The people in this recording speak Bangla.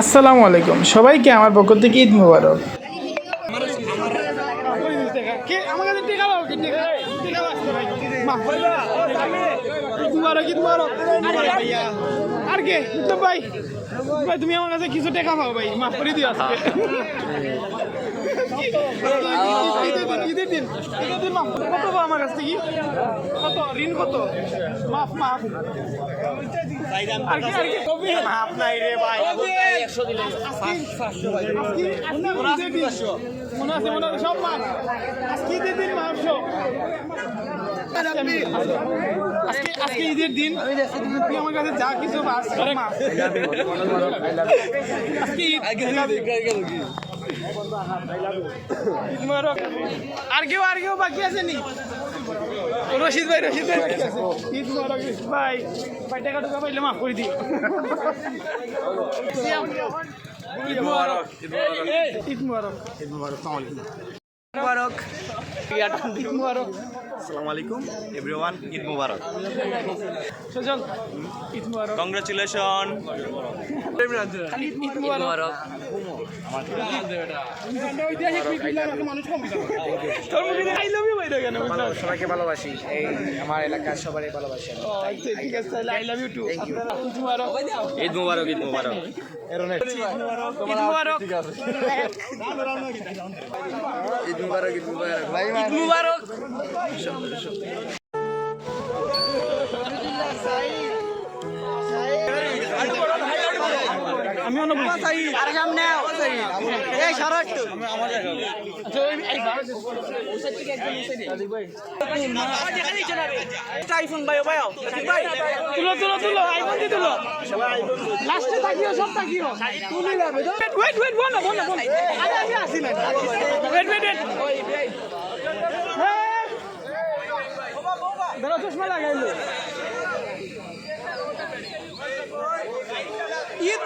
আসসালামু আলাইকুম। সবাইকে আমার পক্ষ থেকে ঈদ মুবারক? আর কে? তো ভাই। ভাই তুমি আমার কাছে কিছু টাকা পাও ভাই। মাফ করে দিও আজকে। দিন ঈদের দিন ঈদের দিন মাফ। কত পাও আমার কাছ থেকে? কত? ঋণ কত? মাফ মাফ। আর কি আর কি? মাফ নাই রে ভাই। মনে আছে মনে আছে সব মাফ আজকে ঈদের দিন মাফ সব আজকে আজকে ঈদের দিন। তুই আমার কাছে যা কিছু আজকে ঈদ। আর কেউ আর কেউ বাকি আছে নি রশিদ ভাই রশিদ ভাই। ঈদ মোবারক ভাই ভাই টাকা টুকা পাইলে মাফ করে দিও। ঈদ মোবারক। ঈদ মোবারক। ঈদ মোবারক। মোবারক। ঈদ মোবারক। আসসালামু আলাইকুম এভরিওয়ান ঈদ মুবারক। সজল ঈদ মোবারক। কংগ্রাচুলেশন ঈদ মোবারক। সবাইকে ভালোবাসি এই আমার এলাকার সবারই ভালোবাসি। আচ্ছা, ঠিক আছে I love you too Eid Mubarak. Eid Mubarak Eid Mubarak. Eid Mubarak Eid Mubarak. আমি সামনে এই সরো একটু ওই- এই ভাই। আইফোন ভাই ভাই তুলো তুলো তুলো আইফোন দিয়ে তুলো লাস্টে তাকিও সব তাকিও তুলি ওয়েট ওয়েট না বল না আরে আমি আসি না ওয়েট ওয়েট ওয়েট লাগাইলো। ঈদ মুবারক